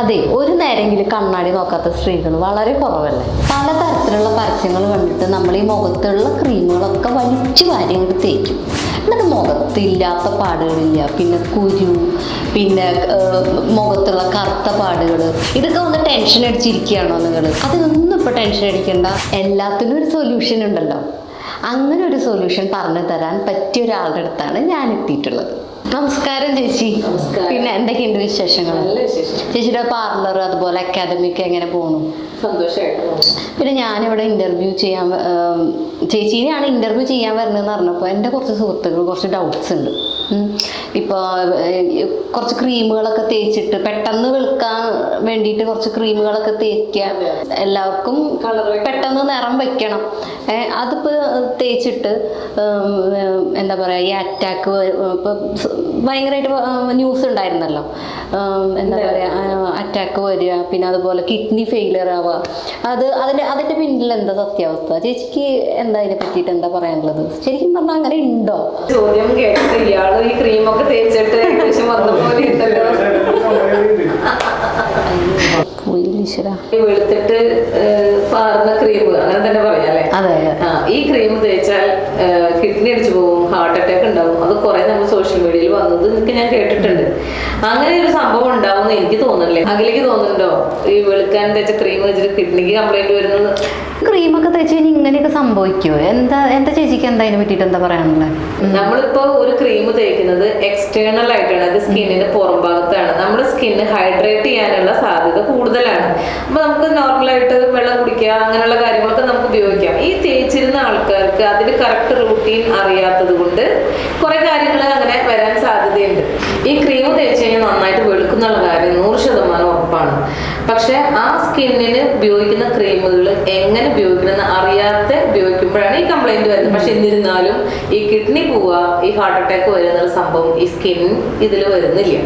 അതെ ഒരു നേരെങ്കിലും കണ്ണാടി നോക്കാത്ത സ്ത്രീകൾ വളരെ കുറവല്ലേ? പലതരത്തിലുള്ള പരസ്യങ്ങൾ കണ്ടിട്ട് നമ്മൾ ഈ മുഖത്തുള്ള ക്രീമുകളൊക്കെ വലിച്ചു വാരി അങ്ങോട്ട് തേക്കും. എന്നിട്ട് മുഖത്തില്ലാത്ത പാടുകളില്ല. പിന്നെ കുരു പിന്നെ മുഖത്തുള്ള കറുത്ത പാടുകൾ. ഇതൊക്കെ ഒന്ന് ടെൻഷൻ അടിച്ചിരിക്കുകയാണോ നിങ്ങൾ അതിനൊന്നും ഇപ്പോൾ ടെൻഷൻ അടിക്കേണ്ട. എല്ലാത്തിനും ഒരു സൊല്യൂഷൻ ഉണ്ടല്ലോ. അങ്ങനെ ഒരു സൊല്യൂഷൻ പറഞ്ഞു തരാൻ പറ്റിയ ഒരാളുടെ അടുത്താണ് ഞാൻ എത്തിയിട്ടുള്ളത്. നമസ്കാരം ചേച്ചി നമസ്കാരം. പിന്നെ എന്തൊക്കെയുണ്ട് വിശേഷങ്ങൾ നല്ല വിശേഷം ചേച്ചിയുടെ പാർലർ അതുപോലെ അക്കാദമിക്ക് എങ്ങനെ പോണു. പിന്നെ ഞാനിവിടെ ഇന്റർവ്യൂ ചെയ്യാൻ ചേച്ചീനെയാണ് ഇന്റർവ്യൂ ചെയ്യാൻ വരണമെന്ന് പറഞ്ഞപ്പോൾ എന്റെ കുറച്ച് സുഹൃത്തുക്കൾ കുറച്ച് ഡൗട്ട്സ് ഉണ്ട്. ഇപ്പോൾ കുറച്ച് ക്രീമുകളൊക്കെ തേച്ചിട്ട് പെട്ടെന്ന് വെളുക്കാൻ വേണ്ടിയിട്ട് കുറച്ച് ക്രീമുകളൊക്കെ തേക്കുക എല്ലാവർക്കും പെട്ടെന്ന് നിറം വെക്കണം. അതിപ്പോൾ തേച്ചിട്ട് എന്താ പറയുക ഈ അറ്റാക്ക് ഇപ്പം ഭയങ്കരമായിട്ട് ന്യൂസ് ഉണ്ടായിരുന്നല്ലോ. എന്താ പറയുക അറ്റാക്ക് വരിക പിന്നെ അതുപോലെ കിഡ്നി ഫെയിലിയർ ആവുക അത് അതിന്റെ അതിന്റെ പിന്നിൽ എന്താ സത്യാവസ്ഥ? ചേച്ചിക്ക് എന്താ അതിനെ പറ്റിയിട്ട് എന്താ പറയാനുള്ളത്? ശരിക്കും പറഞ്ഞാൽ അങ്ങനെ ഉണ്ടോ? ചോദ്യം കേട്ടിട്ട് ഇയാൾ ഈ ക്രീമൊക്കെ തേച്ചിട്ട് ഏകദേശം വന്ന പോലെ വെളുത്തിട്ട് പാർന്ന പാറുന്ന ക്രീം അങ്ങനെ തന്നെ പറയാല്ലേ ഈ ക്രീം തേച്ചാൽ കിഡ്നി അടിച്ചു പോകും ഹാർട്ട് അറ്റാക്ക് ഉണ്ടാവും. അത് കുറെ നമ്മൾ സോഷ്യൽ വന്നത് എനിക്ക് ഞാൻ കേട്ടിട്ടുണ്ട്. അങ്ങനെ ഒരു സംഭവം ഉണ്ടാവും എനിക്ക് തോന്നുന്നില്ലേ. അഖിലേക്ക് തോന്നുന്നുണ്ടോ? ഈ വെളുക്കാൻ തേച്ച ക്രീം വെച്ചിട്ട് കിഡ്നിക്ക് കംപ്ലൈന്റ് വരുന്നത് ക്രീമൊക്കെ തേച്ച് കഴിഞ്ഞാൽ ഇങ്ങനെയൊക്കെ സംഭവിക്കുമോ എന്താ എന്താ ചേച്ചിക്ക് എന്താ അതിനെ പറ്റിയിട്ട് എന്താ പറയാനുള്ളത് നമ്മളിപ്പോ ഒരു ക്രീം തേക്കുന്നത് എക്സ്റ്റേണൽ ആയിട്ടാണ്. അത് സ്കിന്നിന്റെ പുറം ഭാഗത്താണ്. നമ്മുടെ സ്കിന്ന് ഹൈഡ്രേറ്റ് ചെയ്യാനുള്ള സാധ്യത കൂടുതലാണ്. അപ്പൊ നമുക്ക് നോർമൽ ആയിട്ട് വെള്ളം കുടിക്കുക അങ്ങനെയുള്ള കാര്യങ്ങളൊക്കെ നമുക്ക് ഉപയോഗിക്കാം. ഈ തേച്ചിരുന്ന ആൾക്കാർക്ക് അതിന് കറക്റ്റ് റൂട്ടീൻ അറിയാത്തത് കൊണ്ട് കുറെ കാര്യങ്ങൾ അങ്ങനെ വരാൻ സാധ്യതയുണ്ട്. ഈ ക്രീം തേച്ച് കഴിഞ്ഞാൽ നന്നായിട്ട് വെളുക്കുന്നുള്ള കാര്യം നൂറ് ഉറപ്പാണ് പക്ഷെ ആ സ്കിന്നിന് ഉപയോഗിക്കുന്ന ക്രീമുകൾ എങ്ങനെ ഉപയോഗിക്കണമെന്ന് അറിയാതെ ഉപയോഗിക്കുമ്പോഴാണ് ഈ കംപ്ലൈന്റ് വരുന്നത്. പക്ഷെ എന്നിരുന്നാലും ഈ കിഡ്നി പോവുക ഈ ഹാർട്ട് അറ്റാക്ക് വരുന്ന സംഭവം ഈ സ്കിൻ ഇതിൽ വരുന്നില്ല.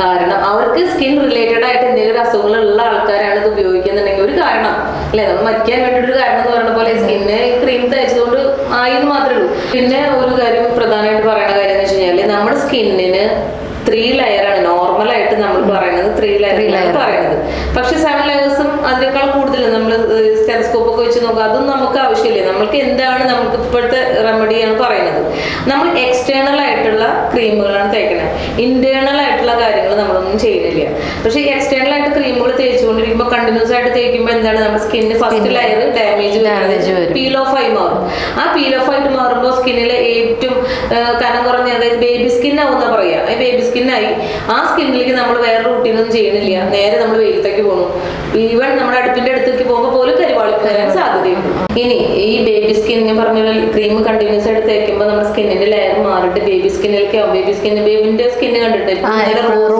കാരണം അവർക്ക് സ്കിൻ റിലേറ്റഡ് ആയിട്ട് എന്തെങ്കിലും അസുഖങ്ങളുള്ള ആൾക്കാരാണ് ഇത് ഉപയോഗിക്കുന്നുണ്ടെങ്കിൽ ഒരു കാരണം. അല്ലെ? നമ്മൾ മരിക്കാൻ വേണ്ടിയിട്ടൊരു കാരണം എന്ന് പറയുന്ന പോലെ സ്കിന്ന് ക്രീം തേച്ചതുകൊണ്ട് ആയി എന്ന് മാത്രമേ ഉള്ളൂ. പിന്നെ ഒരു കാര്യം പ്രധാനമായിട്ട് പറയുന്ന കാര്യം എന്ന് വെച്ച് കഴിഞ്ഞാൽ നമ്മുടെ സ്കിന്നിന് ത്രീ ലെയറാണ് ആണ് നോർമൽ ആയിട്ട് നമ്മൾ പറയുന്നത് ത്രീ ലെയർ layer. പറയുന്നത് പക്ഷെ സെവൻ ലെയേഴ്സും അതിനേക്കാൾ കൂടുതൽ നമ്മൾ സ്റ്റെറസ്കോപ്പ് ഒക്കെ വെച്ച് നോക്കുക അതും നമുക്ക് ആവശ്യമില്ല. നമ്മൾക്ക് എന്താണ് നമുക്ക് ഇപ്പോഴത്തെ റെമഡിയാണ് പറയുന്നത്? നമ്മൾ എക്സ്റ്റേണൽ ആയിട്ടുള്ള ക്രീമുകളാണ് തേക്കുന്നത് ഇന്റേണൽ ആയിട്ടുള്ള കാര്യങ്ങൾ നമ്മളൊന്നും ചെയ്യുന്നില്ല. പക്ഷെ ഈ എക്സ്റ്റേണൽ ആയിട്ട് ക്രീമുകൾ തേച്ചുകൊണ്ടിരിക്കുമ്പോൾ കണ്ടിന്യൂസ് ആയിട്ട് തേക്കുമ്പോൾ എന്താണ്? നമ്മുടെ സ്കിന്നിന് first layer damage. Peel off ആയി മാറും. ആ പീൽ ഓഫ് ആയിട്ട് മാറുമ്പോൾ സ്കിന്നിലെ ഏറ്റവും കനം കുറഞ്ഞ അതായത് ബേബി സ്കിൻ ആവുന്ന പറയാ. ഈ ബേബി സ്കിന്നായി ആ സ്കിന്നിലേക്ക് നമ്മൾ വേറെ റൂട്ടീനൊന്നും ചെയ്യുന്നില്ല. നേരെ നമ്മൾ വെയിലത്തേക്ക് പോകണം ഈവൻ നമ്മുടെ അടുപ്പിന്റെ അടുത്തേക്ക് പോകുമ്പോൾ പോലും കരിവാളി വരാൻ സാധ്യതയുണ്ട് ഇനി ഈ ബേബി സ്കിൻ ഞാൻ പറഞ്ഞ ക്രീം കണ്ടിന്യൂസ് ആയിട്ട് തേക്കുമ്പോൾ നമ്മുടെ സ്കിന്നിന്റെ ലെയർ മാറിയിട്ട് ബേബി സ്കിന്നിലേക്ക് ബേബി സ്കിൻ ബേബിന്റെ സ്കിന്ന് കണ്ടിട്ട് റോസ്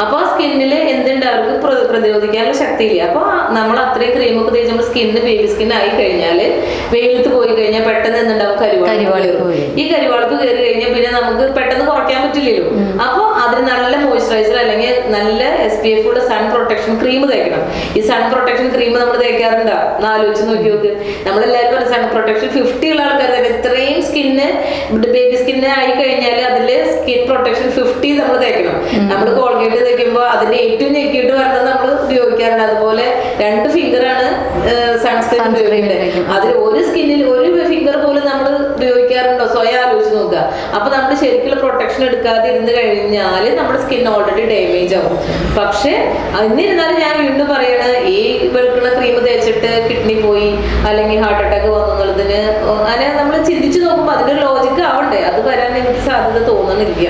അപ്പൊ ആ സ്കിന്നിൽ എന്തുണ്ട്? അവർക്ക് പ്ര- പ്രതിരോധിക്കാനുള്ള ശക്തിയില്ല. അപ്പൊ നമ്മൾ അത്രയും ക്രീം ഒക്കെ തേച്ച് നമ്മുടെ സ്കിന്ന് ബേബി സ്കിൻ ആയി കഴിഞ്ഞാൽ വെയിലത്ത് പോയി കഴിഞ്ഞാൽ പെട്ടെന്ന് എന്തുണ്ടാവും. വരും. ഈ കരിവാളിപ്പ് കയറി കഴിഞ്ഞാൽ പിന്നെ നമുക്ക് പെട്ടെന്ന് കുറയ്ക്കാൻ പറ്റില്ലല്ലോ. അപ്പൊ അതിന് നല്ല മോയിസ്ചറൈസർ അല്ലെങ്കിൽ നല്ല എസ് പി എഫ് ഉള്ള സൺ പ്രൊട്ടക്ഷൻ ക്രീം തേക്കണം. ഈ സൺ പ്രൊട്ടക്ഷൻ ക്രീം നമ്മൾ തേക്കാറുണ്ടോ? ആലോചിച്ച് നോക്കി നോക്ക്. നമ്മളെല്ലാവരും സൺ പ്രൊട്ടക്ഷൻ ഫിഫ്റ്റി ഉള്ള ആൾക്കാർ തന്നെ ഇത്രയും സ്കിന്ന് ബേബി സ്കിന്ന് ആയി കഴിഞ്ഞാൽ അതിൽ സ്കിൻ പ്രൊട്ടക്ഷൻ ഫിഫ്റ്റി നമ്മൾ തേക്കണം. നമ്മൾ കോൾഗേറ്റ് തേക്കുമ്പോൾ അതിന്റെ ഏറ്റവും ഞെക്കിയിട്ട് വരുന്നത് നമ്മൾ ഉപയോഗിക്കാറുണ്ട്. അതുപോലെ രണ്ട് ഫിംഗറാണ് സൺസ്ക്രീൻ ഉപയോഗിക്കുന്നത്. ഉപയോഗിക്കും. അതിൽ ഒരു സ്കിന്നിൽ ഒരു ഫിംഗർ പോലും നമ്മൾ ഉപയോഗിക്കാറുണ്ടോ? സ്വയം ആലോചിച്ച് നോക്കുക. അപ്പൊ നമ്മൾ ശരിക്കുള്ള പ്രൊട്ടക്ഷൻ എടുക്കാതെ ഇരുന്ന് കഴിഞ്ഞാൽ നമ്മുടെ സ്കിൻ ഓൾറെഡി ഡാമേജ് ആവും. പക്ഷെ എന്നിരുന്നാലും ഞാൻ വീണ്ടും പറയണ ഈ വെളുക്കുന്ന ക്രീം തേച്ചിട്ട് കിഡ്നി പോയി അല്ലെങ്കിൽ ഹാർട്ട് അറ്റാക്ക് വന്നു എന്നുള്ളതിന് അങ്ങനെ നമ്മൾ ചിന്തിച്ചു നോക്കുമ്പോൾ അതിന്റെ ലോജിക്ക് ആവണ്ടേ? അത് വരാൻ എനിക്ക് സാധ്യത തോന്നണില്ല.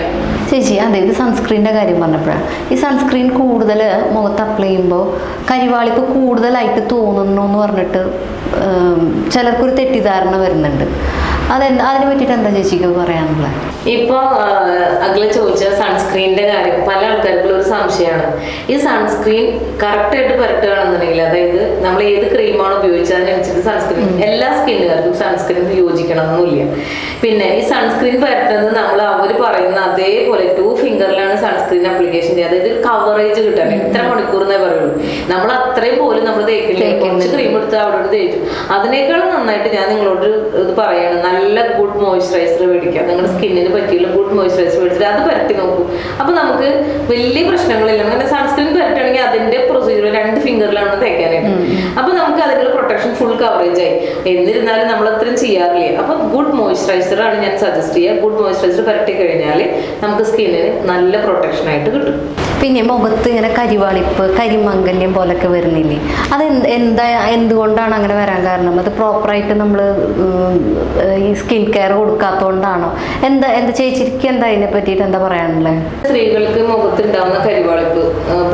ചേച്ചി അതെ ഇത് സൺസ്ക്രീനിന്റെ കാര്യം പറഞ്ഞപ്പോഴാണ് ഈ സൺസ്ക്രീൻ കൂടുതൽ മുഖത്ത് അപ്ലൈ ചെയ്യുമ്പോൾ കരിവാളിപ്പ് കൂടുതലായിട്ട് തോന്നുന്നു എന്ന് പറഞ്ഞിട്ട് ചിലർക്കൊരു തെറ്റിദ്ധാരണ വരുന്നുണ്ട്. അതെന്താ അതിനെ പറ്റിയിട്ട് എന്താ ചേച്ചിക്ക് പറയാനുള്ളത് ഇപ്പൊ അഖില ചോദിച്ച സൺസ്ക്രീനിന്റെ കാര്യം പല ആൾക്കാർക്കും ഒരു സംശയമാണ് ഈ സൺസ്ക്രീൻ കറക്റ്റ് ആയിട്ട് പുരട്ടുകയാണെന്നുണ്ടെങ്കിൽ അതായത് നമ്മൾ ഏത് ക്രീമാണ് ഉപയോഗിച്ചത് അതിനനുസരിച്ച് സൺസ്ക്രീൻ എല്ലാ സ്കിന്നുകാർക്കും സൺസ്ക്രീൻ യോജിക്കണമെന്നില്ല. പിന്നെ ഈ സൺസ്ക്രീൻ പുരട്ടുന്നത് നമ്മൾ അവർ പറയുന്ന അതേപോലെ ടു ഫിംഗറിലാണ് സൺസ്ക്രീൻ അപ്ലിക്കേഷൻ ചെയ്യുക. അതായത് കവറേജ് കിട്ടാൻ എത്ര മണിക്കൂർ എന്നേ പറയുള്ളൂ. നമ്മൾ അത്രയും പോലും നമ്മൾ തേക്കില്ല. കുറച്ച് ക്രീം എടുത്ത് അവിടെ തേച്ചു അതിനേക്കാളും നന്നായിട്ട് ഞാൻ നിങ്ങളോട് ഇത് പറയാണ്. നല്ല ഗുഡ് മോയ്സ്ചറൈസർ മേടിക്കുക. നിങ്ങളുടെ സ്കിന്നിന് പറ്റിയുള്ള ഗുഡ് മോയ്സ്ചറൈസർ മേടിച്ചിട്ട് അത് പരത്തി നോക്കൂ. അപ്പൊ നമുക്ക് വലിയ പ്രശ്നങ്ങളില്ല. അങ്ങനെ സൺസ്ക്രീൻ പരട്ടുകയാണെങ്കിൽ അതിന്റെ പ്രൊസീജിയർ രണ്ട് ഫിംഗറിലാണ് തേക്കാനായിട്ട്. അപ്പൊ നമുക്ക് അതിനുള്ള പ്രൊട്ടക്ഷൻ ഫുൾ കവറേജ് ആയി. എന്നിരുന്നാലും നമ്മൾ അത്രയും ചെയ്യാറില്ലേ? അപ്പൊ ഗുഡ് മോയ്സ്ചറൈസർ ആണ് ഞാൻ സജസ്റ്റ് ചെയ്യുക. ഗുഡ് മോയ്സ്ചറൈസർ പരട്ടി കഴിഞ്ഞാൽ നമുക്ക് സ്കിന്നിന് നല്ല പ്രൊട്ടക്ഷൻ ആയിട്ട് കിട്ടും. പിന്നെ മുഖത്ത് ഇങ്ങനെ കരിവാളിപ്പ് കരിമംഗല്യം പോലൊക്കെ വരുന്നില്ലേ? അത് എന്താ എന്തുകൊണ്ടാണ് അങ്ങനെ വരാൻ കാരണം? അത് പ്രോപ്പറായിട്ട് നമ്മൾ ഈ സ്കിൻ കെയർ കൊടുക്കാത്തതുകൊണ്ടാണോ എന്താ എന്താ ചേച്ചിക്ക് എന്താ അതിനെ പറ്റിയിട്ട് എന്താ പറയാനുള്ളത് സ്ത്രീകൾക്ക് മുഖത്ത് ഉണ്ടാവുന്ന കരിവാളിപ്പ്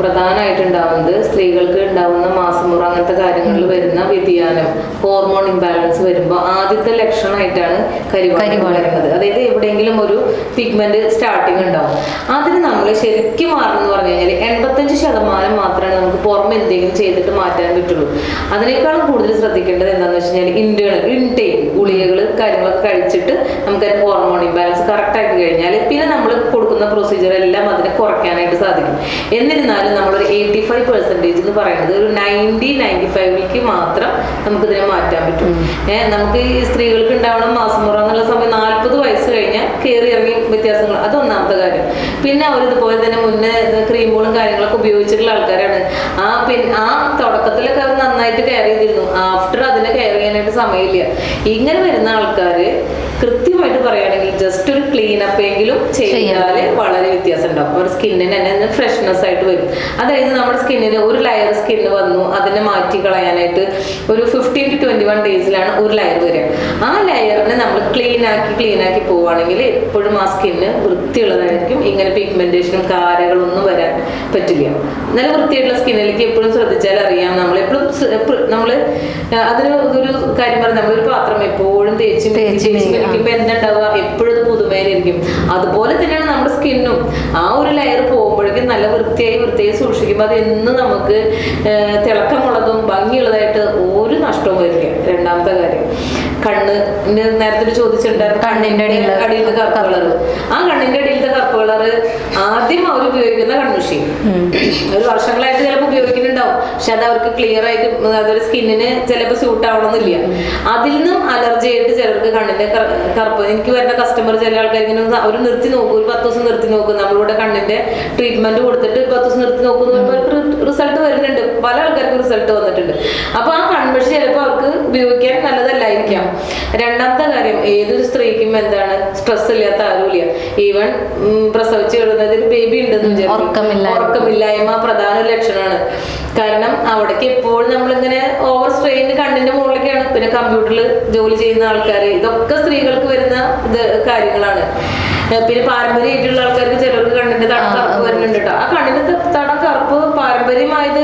പ്രധാനമായിട്ട് ഉണ്ടാവുന്നത് സ്ത്രീകൾക്ക് ഉണ്ടാവുന്ന മാസമുറ അങ്ങനത്തെ കാര്യങ്ങളിൽ വരുന്ന വ്യതിയാനം ഹോർമോൺ ഇംബാലൻസ് വരുമ്പോൾ ആദ്യത്തെ ലക്ഷണമായിട്ടാണ് കരിവാളി കരിവാളിപ്പ്. വരുന്നത്. അതായത് എവിടെയെങ്കിലും ഒരു പിഗ്മെന്റ് സ്റ്റാർട്ടിങ് ഉണ്ടാവും. അതിന് നമ്മൾ ശരിക്കും മാറണം എന്ന് പറഞ്ഞു കഴിഞ്ഞാൽ എൺപത്തഞ്ച് ശതമാനം നമുക്ക് പുറമെ എന്തെങ്കിലും ചെയ്തിട്ട് മാറ്റാൻ പറ്റുള്ളൂ. അതിനേക്കാളും കൂടുതൽ ശ്രദ്ധിക്കേണ്ടത് എന്താണെന്ന് വെച്ച് കഴിഞ്ഞാൽ ഇന്റേണൽ ഇൻടേക്ക് ഗുളികകൾ കാര്യങ്ങളൊക്കെ കഴിച്ചിട്ട് നമുക്ക് അതിന് ഹോർമോൺ ഇംബാലൻസ് കറക്റ്റ് ആക്കി കഴിഞ്ഞാൽ പിന്നെ നമ്മൾ കൊടുക്കുന്ന പ്രൊസീജിയർ എല്ലാം അതിനെ കുറയ്ക്കാനായിട്ട് സാധിക്കും. എന്നിരുന്നാലും നമ്മളൊരു എയ്റ്റി ഫൈവ് പെർസെന്റേജ് എന്ന് പറയുന്നത് ഒരു നയന്റി നയന്റി ഫൈവിലേക്ക് മാത്രം നമുക്ക് ഇതിനെ മാറ്റാൻ പറ്റും. ഏഹ് നമുക്ക് ഈ സ്ത്രീകൾക്ക് ഉണ്ടാവണം മാസം മാസമുറ എന്നുള്ള സമയം നാൽപ്പത് വയസ്സ് കഴിഞ്ഞാൽ കയറി ഇറങ്ങി വ്യത്യാസങ്ങൾ അത് ഒന്നാമത്തെ കാര്യം. പിന്നെ അവർ ഇതുപോലെ തന്നെ മുന്നേ ക്രീമുകളും കാര്യങ്ങളൊക്കെ ഉപയോഗിച്ചിട്ടുള്ള ആൾക്കാരാണ്. പിന്നെ ആ തുടക്കത്തിലൊക്കെ അവർ നന്നായിട്ട് കെയർ ചെയ്തിരുന്നു. ആഫ്റ്റർ അതിനെ കെയർ ചെയ്യാനായിട്ട് സമയമില്ല. ഇങ്ങനെ വരുന്ന ആൾക്കാര് കൃത്യമായിട്ട് പറയുകയാണെങ്കിൽ ജസ്റ്റ് ഒരു ക്ലീൻ അപ്പ് എങ്കിലും ചെയ്താൽ വളരെ വ്യത്യാസം ഉണ്ടാവും അവരുടെ സ്കിന്നിന് തന്നെ ഫ്രഷ്നെസ് ആയിട്ട് വരും. അതായത് നമ്മുടെ സ്കിന്നിന് ഒരു ലെയർ സ്കിന്ന് വന്നു അതിനെ മാറ്റി കളയാനായിട്ട് ഒരു ഫിഫ്റ്റീൻ ടു ട്വന്റി വൺ ഡേയ്സിലാണ് ഒരു ലെയർ വരിക. ആ ലെയറിനെ നമ്മൾ ക്ലീൻ ആക്കി ക്ലീൻ ആക്കി പോവുകയാണെങ്കിൽ എപ്പോഴും ആ സ്കിന്ന് വൃത്തിയുള്ളതായിരിക്കും. ഇങ്ങനെ പിഗ്മെന്റേഷനും കാരകളൊന്നും വരാൻ പറ്റില്ല. നല്ല വൃത്തിയായിട്ടുള്ള സ്കിന്നിലേക്ക് എപ്പോഴും ശ്രദ്ധിച്ചാൽ അറിയാം. നമ്മൾ എപ്പോഴും നമ്മൾ അതിന് ഒരു കാര്യം പറഞ്ഞാൽ നമ്മളൊരു പാത്രം എപ്പോഴും തേച്ച് തേച്ച് തേച്ച് എന്താണ് എന്താ ഉണ്ടാവുക. എപ്പോഴും അത് പുതുമയിലിരിക്കും അതുപോലെ തന്നെയാണ് നമ്മുടെ സ്കിന്നും. ആ ഒരു ലെയർ പോകുമ്പോഴേക്കും നല്ല വൃത്തിയായി വൃത്തിയായി സൂക്ഷിക്കുമ്പോൾ അത് എന്നും നമുക്ക് തിളക്കമുള്ളതും ഭംഗിയുള്ളതായിട്ട് ഒരു നഷ്ടവും വരില്ല രണ്ടാമത്തെ കാര്യം. കണ്ണ് ന് നേരത്തെ ചോദിച്ചിട്ടുണ്ടായിരുന്നു. കണ്ണിന്റെ അടിയിലത്തെ കറുപ്പ് കളർ ആ കണ്ണിന്റെ അടിയിലത്തെ കറുപ്പ് കളർ ആദ്യം അവർ ഉപയോഗിക്കുന്ന കൺമുഷി ഒരു വർഷങ്ങളായിട്ട് ചിലപ്പോൾ ഉപയോഗിക്കുന്നുണ്ടാവും. പക്ഷെ അത് അവർക്ക് ക്ലിയർ ആയിട്ട് അതൊരു സ്കിന്നിന് ചിലപ്പോൾ സ്യൂട്ട് ആവണമെന്നില്ല. അതിൽ നിന്നും അലർജി ആയിട്ട് ചിലർക്ക് കണ്ണിന്റെ കറുപ്പ്. എനിക്ക് വരുന്ന കസ്റ്റമർ ചില ആൾക്കാർ ഇങ്ങനെ ഒന്ന് അവർ നിർത്തി നോക്കും. ഒരു പത്ത് ദിവസം നിർത്തി നോക്കും. നമ്മളിവിടെ കണ്ണിന്റെ ട്രീറ്റ്മെന്റ് കൊടുത്തിട്ട് ഒരു പത്ത് ദിവസം നിർത്തി നോക്കുന്നു അവർക്ക് റിസൾട്ട് വരുന്നുണ്ട്. പല ആൾക്കാർക്കും റിസൾട്ട് വന്നിട്ടുണ്ട്. അപ്പൊ ആ കൺമഷി ചിലപ്പോൾ അവർക്ക് ഉപയോഗിക്കാൻ നല്ലതല്ലായിരിക്കാം. രണ്ടാമത്തെ കാര്യം ഏതൊരു സ്ത്രീക്കും എന്താണ് സ്ട്രെസ് ഇല്ലാത്ത ആരുമില്ല. ഈവൻ പ്രസവിച്ചു കിടന്നതിൽ ബേബി ഉണ്ടെന്ന്. ഉറക്കമില്ലായ്മ. പ്രധാന ലക്ഷണമാണ്. കാരണം അവിടേക്ക് എപ്പോഴും നമ്മളിങ്ങനെ ഓവർ സ്ട്രെയിൻ കണ്ണിന്റെ മുകളിലേക്കാണ്. പിന്നെ കമ്പ്യൂട്ടറിൽ ജോലി ചെയ്യുന്ന ആൾക്കാർ ഇതൊക്കെ സ്ത്രീകൾക്ക് വരുന്ന ഇത് കാര്യങ്ങളാണ്. പിന്നെ പാരമ്പര്യമായിട്ടുള്ള ആൾക്കാർക്ക് ചിലർക്ക് കണ്ണിന്റെ തടസ്സം വരുന്നുണ്ട് കേട്ടോ. ആ കണ്ണിന്റെ ത- കറുപ്പ് പാരമ്പര്യമായത്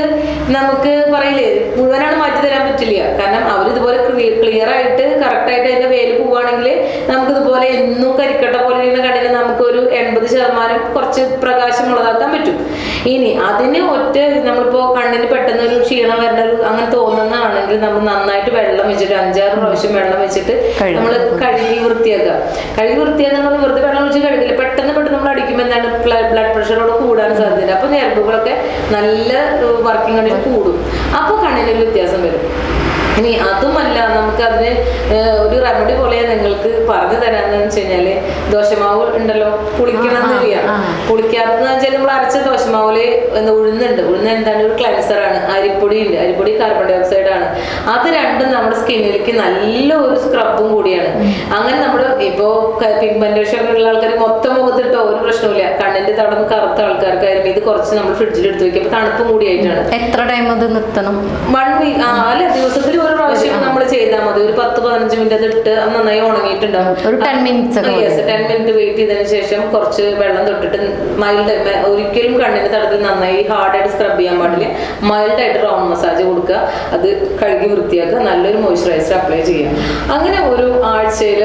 നമുക്ക് പറയില്ലേ മുഴുവനാണ് മാറ്റി തരാൻ പറ്റില്ല കാരണം അവർ ഇതുപോലെ ക്ലിയർ ആയിട്ട് കറക്റ്റ് ആയിട്ട് അതിന്റെ വേൽ പോവുകയാണെങ്കിൽ നമുക്ക് ഇതുപോലെ എന്നും കരിക്കട്ട പോലെ ഇരിക്കുന്ന കടയിൽ നമുക്ക് ഒരു എൺപത് ശതമാനം കുറച്ച് പ്രകാശമുള്ളതാക്കാൻ പറ്റും ഇനി അതിന് ഒറ്റ നമ്മളിപ്പോ കണ്ണിന് പെട്ടെന്ന് ഒരു ക്ഷീണം വരുന്ന ഒരു അങ്ങനെ തോന്നുന്നതാണെങ്കിൽ നമ്മൾ നന്നായിട്ട് വെള്ളം വെച്ചിട്ട് അഞ്ചാറ് പ്രാവശ്യം വെള്ളം വെച്ചിട്ട്. നമ്മൾ വൃത്തിയാക്കുക. കഴുകി വൃത്തിയാക്കുക നമ്മൾ വെറുതെ വെള്ളം ഒഴിച്ച് കഴുകില്ല. പെട്ടെന്ന് പെട്ടെന്ന് നമ്മൾ അടിക്കുമ്പോൾ എന്താണ് ബ്ലഡ് പ്രഷറോട് കൂടാൻ സാധ്യത അപ്പൊ ഞരമ്പുകളൊക്കെ നല്ല വർക്കിംഗ് കണ്ടീഷൻ കൂടും. അപ്പൊ കണ്ണിനൊരു വ്യത്യാസം വരും. ഇനി അതുമല്ല നമുക്ക് അതിന് ഒരു റെമഡി പോലെ നിങ്ങൾക്ക് പറഞ്ഞു തരാന്ന് വെച്ച് കഴിഞ്ഞാൽ ദോശമാവ് ഉണ്ടല്ലോ പുളിക്കണമെന്നില്ല. ആ, ആ. വെച്ചാൽ നമ്മൾ അരച്ച ദോശമാവിൽ എന്താ ഉഴുന്നുണ്ട്. ഉഴുന്ന് എന്താണ്? ഒരു ക്ലൻസർ ആണ്. അരിപ്പൊടി ഉണ്ട് അരിപ്പൊടി കാർബൺ ഡൈ ഓക്സൈഡ് ആണ്. അത് രണ്ടും നമ്മുടെ സ്കിന്നിലേക്ക് നല്ല ഒരു സ്ക്രബും കൂടിയാണ്. അങ്ങനെ ഇപ്പോ പിഗ്മെന്റേഷൻ ഉള്ള ആൾക്കാർ മൊത്തം മുഖത്തിട്ടോ ഒരു പ്രശ്നമില്ല കണ്ണിന്റെ തടം കറുത്ത ആൾക്കാർക്കായാലും ഇത് കുറച്ച് നമ്മൾ ഫ്രിഡ്ജിൽ എടുത്ത് വെക്കും. അപ്പൊ തണുപ്പ് കൂടിയായിട്ടാണ് എത്ര ടൈം അത് നിർത്തണം? വൺ വീക്ക് അല്ല ദിവസത്തിൽ ഒരു പ്രാവശ്യം നമ്മൾ ചെയ്താൽ മതി. ഒരു പത്ത് പതിനഞ്ച് മിനിറ്റ് അത് ഇട്ട് നന്നായി ഉണങ്ങിയിട്ടുണ്ടാവും. ഒരു 10 മിനിറ്റ്സ് ടെൻ മിനിറ്റ് വെയിറ്റ് ചെയ്തതിന് ശേഷം കുറച്ച് വെള്ളം തൊട്ടിട്ട് മൈൽഡ് ഒരിക്കലും കണ്ണിന്റെ തടത്തിൽ നന്നായി ഹാർഡായിട്ട് സ്ക്രബ് ചെയ്യാൻ പാടില്ല. മൈൽഡ് ആയിട്ട് റൗണ്ട് മസാജ് കൊടുക്കുക. അത് കഴുകി വൃത്തിയാക്കുക. നല്ലൊരു മോയ്സ്ചറൈസർ അപ്ലൈ ചെയ്യുക. അങ്ങനെ ഒരു ആഴ്ചയിൽ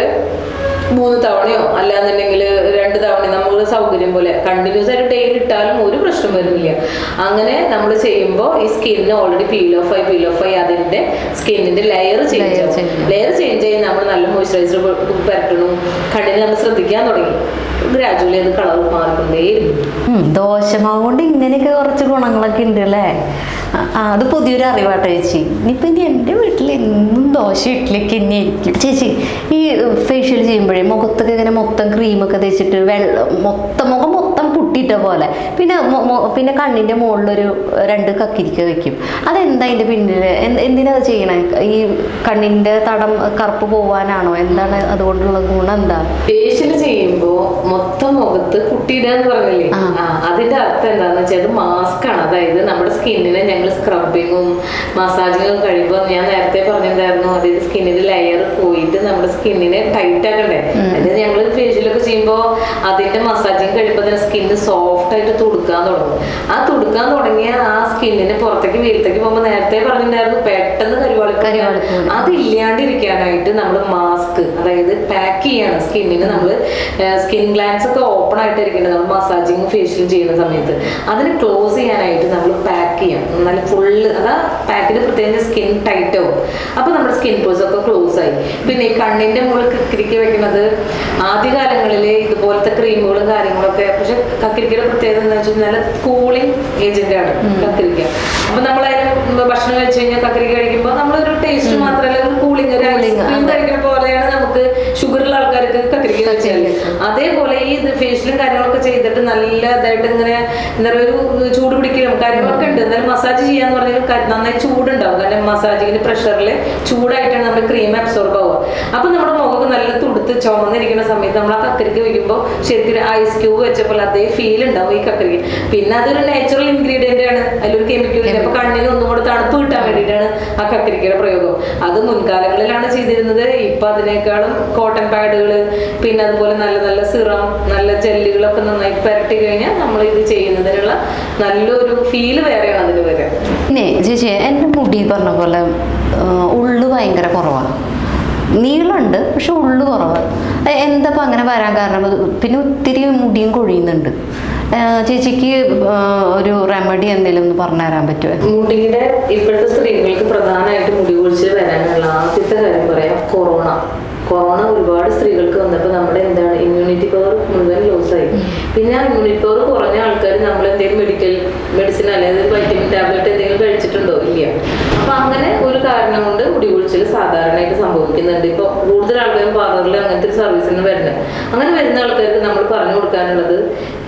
മൂന്ന് തവണയോ അല്ലാന്നുണ്ടെങ്കിൽ രണ്ട് തവണ നമ്മൾ സൗകര്യം പോലെ കണ്ടിന്യൂസ് ആയിട്ട് ഡെയിലി ഇട്ടാലും ഒരു പ്രശ്നം വരുന്നില്ല. അങ്ങനെ നമ്മൾ ചെയ്യുമ്പോൾ ഈ സ്കിന്ന് ഓൾറെഡി പീൽ ഓഫ് ആയി പീൽ ഓഫ് ആയി അതിന്റെ സ്കിന്നിന്റെ ലെയർ ചേഞ്ച് ആവും. ലെയർ ചേഞ്ച് ചെയ്ത് നമ്മൾ നല്ല മോയ്സ്ചറൈസർ പരട്ടണം. കണ്ണിന് നമ്മൾ ശ്രദ്ധിക്കാൻ തുടങ്ങി. ഗ്രാജുവലി അത് കളർ മാറിക്കൊണ്ടേയിരിക്കും. ഉം, ദോശമാവ് കൊണ്ട് ഇങ്ങനെയൊക്കെ കുറച്ച് ഗുണങ്ങളൊക്കെ ഉണ്ട് അല്ലേ? അത് പുതിയൊരു അറിവാട്ടോ ചേച്ചി. ഇനിയിപ്പോൾ ഇനി എന്റെ വീട്ടിൽ എന്നും ദോശ ഇട്ടിലേക്ക് തന്നെ ചേച്ചി ഈ ഫേഷ്യൽ ചെയ്യുമ്പോഴേ മുഖത്തൊക്കെ ഇങ്ങനെ മൊത്തം ക്രീമൊക്കെ തേച്ചിട്ട് വെള്ളം മൊത്തം മുഖം മൊത്തം പുട്ടിയിട്ട പോലെ. പിന്നെ പിന്നെ കണ്ണിന്റെ മുകളിലൊരു രണ്ട് കക്കിരിക്ക വെക്കും. അതെന്താ അതിന്റെ പിന്നിൽ എന്തിനാ അത് ചെയ്യണേ? ഈ കണ്ണിന്റെ തടം കറുപ്പ് പോവാനാണോ? എന്താണ് അതുകൊണ്ടുള്ള ഗുണം എന്താ? ഫേഷ്യൽ ചെയ്യുമ്പോ മൊത്തം മുഖത്ത് കുട്ടിയിടുക എന്ന് പറഞ്ഞില്ലേ അതിന്റെ അർത്ഥം എന്താന്ന് വെച്ചാൽ അത് മാസ്ക് ആണ്. അതായത് നമ്മുടെ സ്കിന്നിനെ ഞങ്ങൾ സ്ക്രബിങ്ങും മസാജിങ്ങും കഴിയുമ്പോൾ ഞാൻ നേരത്തെ പറഞ്ഞിട്ടുണ്ടായിരുന്നു അതായത് സ്കിന്നിന്റെ ലെയർ പോയിട്ട് നമ്മുടെ സ്കിന്നിനെ ടൈറ്റ് ആക്കണ്ടേ? അതായത് ഞങ്ങൾ ഫേഷ്യലൊക്കെ ചെയ്യുമ്പോൾ അതിന്റെ മസാജിങ് കഴിയുമ്പോൾ തന്നെ സ്കിന്ന് സോഫ്റ്റ് ആയിട്ട് തുടുക്കാൻ തുടങ്ങും. ആ തുടുക്കാൻ തുടങ്ങിയ ആ സ്കിന്നിന് പുറത്തേക്ക് വെയിലത്തേക്ക് പോകുമ്പോൾ നേരത്തെ പറഞ്ഞിട്ടുണ്ടായിരുന്നു പെട്ടെന്ന് കരുവാളി. അതില്ലാണ്ടിരിക്കാനായിട്ട് നമ്മൾ മാസ്ക് അതായത് പാക്ക് ചെയ്യാണ് സ്കിന്നിന് നമ്മൾ സ്കിൻ ഗ്ലാൻസ് ഒക്കെ ഓപ്പൺ ആയിട്ട് ഇരിക്കുന്നത് നമ്മൾ മസാജിങ് ഫേഷ്യൽ ചെയ്യുന്ന സമയത്ത് അതിന് ക്ലോസ് ചെയ്യാനായിട്ട് നമ്മൾ പാക്ക് ചെയ്യാം നല്ല ഫുള്ള് അതാ പാക്കിന് പ്രത്യേകിച്ച് സ്കിൻ ടൈറ്റ് ആവും. അപ്പൊ നമ്മുടെ സ്കിൻ പോസ് ഒക്കെ ക്ലോസ് ആയി. പിന്നെ ഈ കണ്ണിന്റെ മുകളിൽ കക്കിരിക്ക് വെക്കുന്നത് ആദ്യകാലങ്ങളിൽ ഇതുപോലത്തെ ക്രീമുകളും കാര്യങ്ങളൊക്കെ പക്ഷെ കക്കിരിക്കയുടെ പ്രത്യേകത എന്താ വെച്ചാൽ നല്ല കൂളിംഗ് ഏജന്റ് ആണ് കക്കിരിക്ക. അപ്പൊ നമ്മൾ ഭക്ഷണം കഴിച്ചു കഴിഞ്ഞാൽ കക്കിരിക്ക കഴിക്കുമ്പോൾ നമ്മളൊരു ടേസ്റ്റ് മാത്രമല്ല ഒരു കൂളിംഗ് ഒരു ഐസ്ക്രീം. കഴിക്കുന്ന പോലെയാണ് നമുക്ക് ഷുഗറുള്ള ആൾക്കാർക്ക് കത്തിരിക്ക അതേപോലെ ഈ ഫേഷ്യലും കാര്യങ്ങളൊക്കെ ചെയ്തിട്ട് നല്ല ഇതായിട്ട് ഇങ്ങനെ എന്താ പറയുക ഒരു ചൂട് പിടിക്കലും കാര്യങ്ങളൊക്കെ ഉണ്ട്. എന്നാലും മസാജ് ചെയ്യാന്ന് പറഞ്ഞാൽ നന്നായി ചൂടുണ്ടാവും. കാരണം മസാജിങ്ങിന് പ്രഷറിൽ ചൂടായിട്ടാണ് നമ്മുടെ ക്രീം അബ്സോർബ് ആവുക. അപ്പൊ നമ്മുടെ മുഖമൊക്കെ നല്ല തുടുത്ത് ചുമന്നിരിക്കുന്ന സമയത്ത് നമ്മൾ ആ കക്കരിക്ക് വയ്ക്കുമ്പോൾ ശരിക്കും ഐസ് ക്യൂബ് വെച്ചപ്പോൾ അതേ ഫീൽ ഉണ്ടാവും ഈ കക്കരിക്ക് പിന്നെ അതൊരു നാച്ചുറൽ ഇൻഗ്രീഡിയന്റ് ഇല്ല അപ്പൊ കണ്ണിന് ഒന്നും കൂടെ തണുപ്പ് കിട്ടാൻ വേണ്ടിയിട്ടാണ് ആ കക്കരിക്കയുടെ പ്രയോഗം. അത് മുൻകാലങ്ങളിലാണ് ചെയ്തിരുന്നത്. ഇപ്പൊ അതിനേക്കാളും കോട്ടൺ പാഡുകൾ പിന്നെ അതുപോലെ നല്ല നല്ല സിറം നല്ല ജെല്ലുകളൊക്കെ നന്നായി പുരട്ടി കഴിഞ്ഞാൽ നമ്മൾ ഇത് ചെയ്യുന്നതിനുള്ള നല്ലൊരു ഫീൽ വേറെയാണ് അതിന് വരെ. പിന്നെ ചേച്ചി എന്റെ മുടി പറഞ്ഞ പോലെ ഉള്ളു ഭയങ്കര കുറവാണ് നീളമുണ്ട് പക്ഷെ ഉള്ളു കുറവ്. എന്താ ഇപ്പം അങ്ങനെ വരാൻ കാരണം? പിന്നെ ഒത്തിരി മുടിയും കൊഴിയുന്നുണ്ട്. ചേച്ചിക്ക് ഒരു റെമഡി എന്തെങ്കിലും ഒന്ന് പറഞ്ഞു തരാൻ പറ്റുമോ മുടിയുടെ ഇപ്പോഴത്തെ സ്ത്രീകൾക്ക് പ്രധാനമായിട്ട് മുടി കുഴിച്ച് വരാനുള്ള ആദ്യത്തെ കാര്യം പറയാം കൊറോണ കൊറോണ ഒരുപാട് സ്ത്രീകൾക്ക് വന്നപ്പോൾ നമ്മുടെ എന്താണ് ഇമ്മ്യൂണിറ്റി പവർ മുഴുവൻ ലോസ് ആയി. പിന്നെ ആ ഇമ്മ്യൂണിറ്റി പവർ കുറഞ്ഞ ആൾക്കാർ നമ്മൾ എന്തെങ്കിലും മെഡിക്കൽ മെഡിസിൻ അല്ലെങ്കിൽ വൈറ്റമിൻ ടാബ്ലറ്റ് എന്തെങ്കിലും കഴിച്ചിട്ടുണ്ടോ? ഇല്ല അപ്പൊ അങ്ങനെ ഒരു കാരണം കൊണ്ട് മുടി കൊഴിച്ചിൽ സാധാരണയായിട്ട് സംഭവിക്കുന്നുണ്ട്. ഇപ്പൊ കൂടുതൽ ആൾക്കാരും പാർലറിൽ അങ്ങനത്തെ ഒരു സർവീസിന് വരുന്നത് അങ്ങനെ വരുന്ന ആൾക്കാർക്ക് നമ്മൾ പറഞ്ഞു കൊടുക്കാനുള്ളത്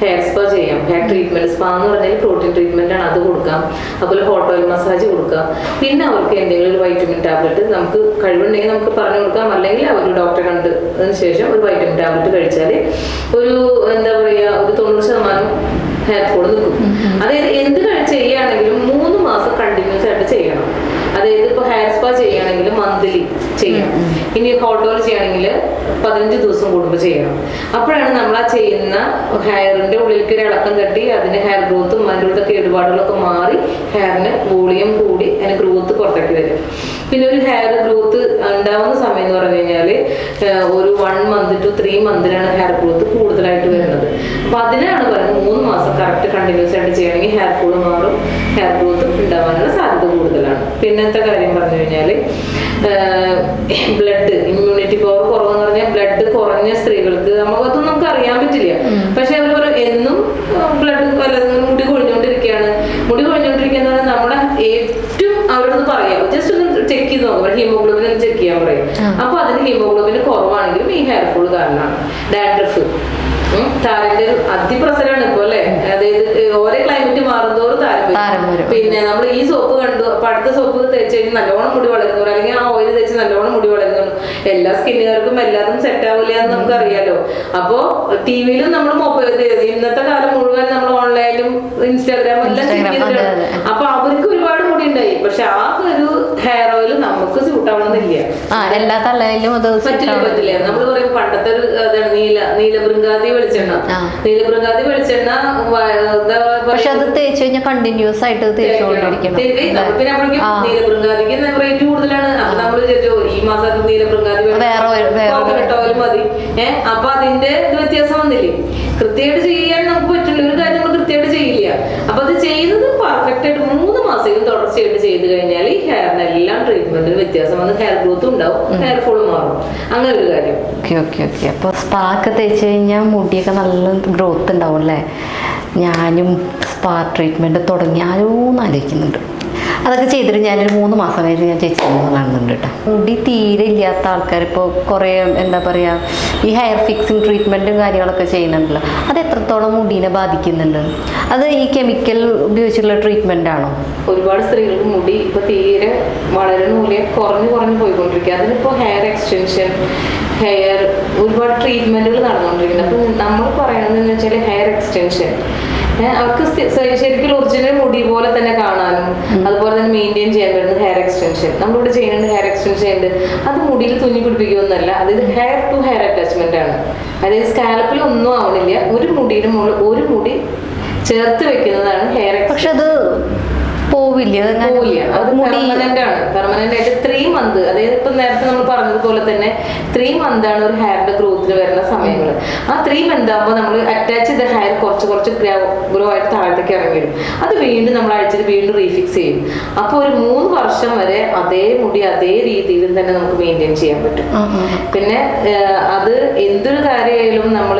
ഹെയർ സ്പാ ചെയ്യാം. ഹെയർ ട്രീറ്റ്മെന്റ് സ്പാ എന്ന് പറഞ്ഞാൽ പ്രോട്ടീൻ ട്രീറ്റ്മെന്റ് ആണ്. അത് കൊടുക്കാം. അതുപോലെ ഹോട്ട് ഓയിൽ മസാജ് കൊടുക്കാം. പിന്നെ അവർക്ക് എന്തെങ്കിലും ഒരു വൈറ്റമിൻ ടാബ്ലറ്റ് നമുക്ക് കഴിവുണ്ടെങ്കിൽ നമുക്ക് പറഞ്ഞു കൊടുക്കാം. അല്ലെങ്കിൽ അവർ ഡോക്ടറെ കണ്ടതിന് ശേഷം ഒരു വൈറ്റമിൻ ടാബ്ലറ്റ് കഴിച്ചാൽ ഒരു എന്താ പറയുക ഒരു തൊണ്ണൂറ് ശതമാനം ഹെയർ ഫോൾ നിൽക്കും അതായത് എന്ത് ചെയ്യുകയാണെങ്കിലും മൂന്ന് മാസം കണ്ടിന്യൂസ് ആയിട്ട് ചെയ്യണം. അതായത് ഇപ്പൊ ഹെയർ സ്പാ ചെയ്യുകയാണെങ്കിൽ മന്ത്ലി ചെയ്യണം. ഇനി ഹോട്ട് ഓയിൽ ചെയ്യണമെങ്കിൽ പതിനഞ്ച് ദിവസം കൂടുമ്പോൾ ചെയ്യണം. അപ്പോഴാണ് നമ്മൾ ആ ചെയ്യുന്ന ഹെയറിന്റെ ഉള്ളിലേക്ക് ഒരു ഇളക്കം തട്ടി അതിന്റെ ഹെയർ ഗ്രോത്തും അതിന്റെ ഉള്ളിലത്തെ കേടുപാടുകളൊക്കെ മാറി ഹെയറിന് വോളിയം കൂടി അതിന് ഗ്രോത്ത് പുറത്തേക്ക് വരും. പിന്നെ ഒരു ഹെയർ ഗ്രോത്ത് ഉണ്ടാവുന്ന സമയം എന്ന് പറഞ്ഞു കഴിഞ്ഞാൽ ഒരു വൺ മന്ത് ടു ത്രീ മന്തിനാണ് ഹെയർ ഗ്രോത്ത് കൂടുതലായിട്ട് വരുന്നത്. അപ്പൊ അതിനാണ് പറയുന്നത് മൂന്ന് മാസം കറക്റ്റ് കണ്ടിന്യൂസ് ആയിട്ട് ചെയ്യണമെങ്കിൽ ഹെയർ ഫോൾ മാറും ഹെയർ ഗ്രോത്ത് ഉണ്ടാവാനുള്ള സാധ്യത കൂടുതലാണ്. പിന്നത്തെ കാര്യം പറഞ്ഞു കഴിഞ്ഞാൽ ബ്ലഡ് ഇമ്മ്യൂണിറ്റി പവർ കുറവെന്ന് പറഞ്ഞാൽ ബ്ലഡ് കുറഞ്ഞ സ്ത്രീകൾക്ക് നമുക്കതൊന്നും നമുക്ക് അറിയാൻ പറ്റില്ല. പക്ഷെ അവർ പറയും എന്നും ബ്ലഡ് വല്ലതും മുടി കൊഴിഞ്ഞുകൊണ്ടിരിക്കുകയാണ്. മുടി കൊഴിഞ്ഞുകൊണ്ടിരിക്കുന്നത് നമ്മുടെ ഏറ്റവും അവരോട് പറയാം ജസ്റ്റ് ഒന്ന് ചെക്ക് ചെയ്ത്? നോക്കും ഹീമോഗ്ലോബിൻ ചെക്ക് ചെയ്യാൻ പറയും? അപ്പൊ അതിന് ഹീമോഗ്ലോബിൻ കുറവാണെങ്കിലും ഈ ഹെയർ ഫോൾ കാരണമാണ്. ഡാൻഡ്രഫ് താരന്റെ അതിപ്രസരാണ് അതിപ്രസരമാണ് ഇപ്പൊ അല്ലെ? അതായത് ഓരോ ക്ലൈമറ്റ് മാറുന്നതോറും താരം വരും. പിന്നെ നമ്മൾ ഈ സോപ്പ് കണ്ടു അപ്പൊ അടുത്ത സോപ്പ് തേച്ച് കഴിഞ്ഞാൽ നല്ലോണം മുടി വളരുന്നവർ അല്ലെങ്കിൽ ആ ഓയിൽ തേച്ച് നല്ലോണം മുടി വളരുന്നുള്ളൂ എല്ലാ സ്കിന്നുകാർക്കും എല്ലാതും സെറ്റ് ആവില്ല എന്ന് നമുക്ക് അറിയാലോ അപ്പോ ടിവിയിലും നമ്മൾ മൊബൈൽ ഇന്നത്തെ കാലം മുഴുവൻ നമ്മൾ ഓൺലൈനിലും ഇൻസ്റ്റാഗ്രാമും എല്ലാം. അപ്പൊ അവർക്ക് ഒരുപാട് മുടി ഉണ്ടായി. പക്ഷെ ആ ഒരു ഹെയർ ഓയിൽ നമുക്ക് സൂട്ട് ആവണമെന്നില്ല ആ എല്ലാ തലയിലും അത് പറ്റില്ല. നമ്മൾ പറയും പണ്ടത്തെ ഒരു അതാണ് നീല നീലബൃങ്കാതി വെളിച്ചെണ്ണ. നീലബൃങ്കാതി വെളിച്ചെണ്ണ പക്ഷെ അത് തേച്ച് കഴിഞ്ഞാൽ കണ്ടിന്യൂസ് ആയിട്ട് തേച്ചുകൊണ്ടിരിക്കണം. പിന്നെ നീലബൃങ്കാതിക്ക് റേറ്റ് കൂടുതലാണ്. അപ്പൊ നമ്മൾ ഈ മാസം നീലബൃങ്കാതി ഓയിൽ മതി. ഏഹ് അപ്പൊ അതിന്റെ വ്യത്യാസം വന്നില്ലേ? കൃത്യമായിട്ട് ചെയ്യാൻ നമുക്ക് പറ്റില്ല. ഒരു കാര്യം നമ്മൾ കൃത്യമായിട്ട് ചെയ്യില്ല. അപ്പൊ അത് ചെയ്യുന്നത് പെർഫെക്റ്റ് ആയിട്ട് മൂന്ന് മാസം തുടർച്ചയായിട്ട് ചെയ്തു കഴിഞ്ഞാൽ ഈ ഹെയറിനെല്ലാം ട്രീറ്റ്മെന്റിന് വ്യത്യാസം വന്ന് ഹെയർ ഗ്രോത്ത് ഉണ്ടാവും. ഹെയർ ഫോൾ മാറും. അങ്ങനെ ഒരു കാര്യം. ഓക്കെ ഓക്കെ ഓക്കെ അപ്പോൾ സ്പാക്ക് തേച്ച് കഴിഞ്ഞാൽ മുടിയൊക്കെ നല്ല ഗ്രോത്ത് ഉണ്ടാവും അല്ലേ? ഞാനും സ്പാ ട്രീറ്റ്മെന്റ് തുടങ്ങി. ആരോന്ന് ആലോചിക്കുന്നുണ്ട്. അതൊക്കെ ചെയ്തിട്ട് ഞാനൊരു മൂന്ന് മാസം കഴിഞ്ഞ് ഞാൻ ചേച്ചി കാണുന്നുണ്ട് കേട്ടോ. മുടി തീരെ ഇല്ലാത്ത ആൾക്കാർ ഇപ്പോൾ കുറേ എന്താ പറയുക ഈ ഹെയർ ഫിക്സിങ് ട്രീറ്റ്മെന്റും കാര്യങ്ങളൊക്കെ ചെയ്യുന്നുണ്ടല്ലോ. അത് എത്രത്തോളം മുടീനെ ബാധിക്കുന്നുണ്ട്? അത് ഈ കെമിക്കൽ ഉപയോഗിച്ചുള്ള ട്രീറ്റ്മെന്റ് ആണോ? ഒരുപാട് സ്ത്രീകൾക്ക് മുടി ഇപ്പോൾ തീരെ വളരണൂല കുറഞ്ഞു കുറഞ്ഞു പോയിക്കൊണ്ടിരിക്കുക. അതിനിപ്പോൾ ഹെയർ എക്സ്റ്റൻഷൻ ഹെയർ ഒരുപാട് ട്രീറ്റ്മെന്റുകൾ നടന്നുകൊണ്ടിരിക്കുന്നത് അപ്പോൾ നമ്മൾ പറയണതെന്ന് വെച്ചാൽ ഹെയർ എക്സ്റ്റൻഷൻ അവർക്ക് ശരിക്കും ഒറിജിനൽ മുടി പോലെ തന്നെ കാണാനും അതുപോലെ തന്നെ മെയിന്റെയിൻ ചെയ്യാൻ പറ്റുന്ന ഹെയർ എക്സ്റ്റൻഷൻ നമ്മളിവിടെ ചെയ്യുന്നുണ്ട് ഹെയർ എക്സ്റ്റൻഷൻ ഉണ്ട്. അത് മുടിയിൽ തുന്നി പിടിപ്പിക്കുമെന്നല്ല അതായത് ഹെയർ ടു ഹെയർ അറ്റാച്ച്മെന്റ് ആണ്. അതായത് സ്കാലപ്പിൽ ഒന്നും ആവണില്ല. ഒരു മുടിയുടെ മുകളിൽ ഒരു മുടി ചേർത്ത് വെക്കുന്നതാണ് ഹെയർ പക്ഷെ അത് പോവില്ല. പോവില്ല. അത് പെർമനന്റ് ആണ്. പെർമനന്റ് ആയിട്ട് ത്രീ മന്ത് അതായത് ഇപ്പൊ നേരത്തെ നമ്മൾ പറഞ്ഞതുപോലെ തന്നെ ത്രീ മന്ത് ആണ് ഒരു ഹെയറിന്റെ ഗ്രോത്തിന് വരുന്ന സമയങ്ങൾ ആ ത്രീ മന്ത് ആകുമ്പോൾ നമ്മൾ അറ്റാച്ച് ചെയ്ത ഹെയർ കുറച്ച് കുറച്ച് ഗ്രോ ആയിട്ട് താഴത്തേക്ക് ഇറങ്ങി വരും അത് വീണ്ടും നമ്മൾ അഴിച്ചിട്ട് വീണ്ടും റീഫിക്സ് ചെയ്യും. അപ്പോൾ ഒരു മൂന്ന് വർഷം വരെ അതേ മുടി അതേ രീതിയിൽ തന്നെ നമുക്ക് മെയിന്റെയിൻ ചെയ്യാൻ പറ്റും. പിന്നെ അത് എന്തൊരു കാര്യമായാലും നമ്മൾ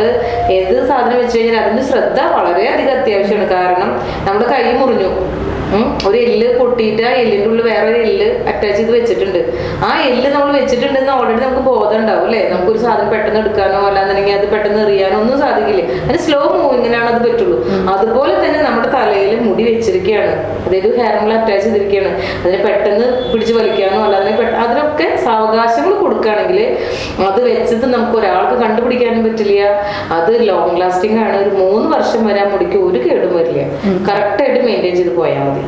ഏത് സാധനം വെച്ച് കഴിഞ്ഞാൽ അതിന്റെ ശ്രദ്ധ വളരെയധികം അത്യാവശ്യമാണ്. കാരണം നമ്മുടെ കൈ മുറിഞ്ഞു. ഒരു എല്ല് പൊട്ടിയിട്ട് ആ എല്ലിന്റെ ഉള്ളിൽ വേറെ ഒരു എല്ല് അറ്റാച്ച് ചെയ്ത് വെച്ചിട്ടുണ്ട്. ആ എല്ല് നമ്മൾ വെച്ചിട്ടുണ്ടെന്ന് ഓൾറെഡി നമുക്ക് ബോധം ഉണ്ടാവും അല്ലേ? നമുക്കൊരു സാധനം പെട്ടെന്ന് എടുക്കാനോ അല്ലാന്നുണ്ടെങ്കിൽ അത് പെട്ടെന്ന് എറിയാനോ ഒന്നും സാധിക്കില്ല. അതിന് സ്ലോ മൂവിങ്ങിനാണ് അത് പറ്റുള്ളൂ. അതുപോലെ തന്നെ നമ്മുടെ തലയിൽ മുടി വെച്ചിരിക്കുകയാണ്. അതായത് ഹെയർമൽ അറ്റാച്ച് ചെയ്തിരിക്കുകയാണ്. അതിനെ പെട്ടെന്ന് പിടിച്ചു വലിക്കാനോ അല്ല പെട്ടെന്ന് അതിനൊക്കെ സാവകാശങ്ങൾ കൊടുക്കുകയാണെങ്കിൽ അത് വെച്ചത് നമുക്ക് ഒരാൾക്ക് കണ്ടുപിടിക്കാനും പറ്റില്ല. അത് ലോങ് ലാസ്റ്റിംഗ് ആണ്. ഒരു മൂന്ന് വർഷം വരെ മുടിക്ക് ഒരു കേടും വരില്ല. കറക്റ്റായിട്ട് മെയിന്റെയിൻ ചെയ്ത് പോയാൽ മതി.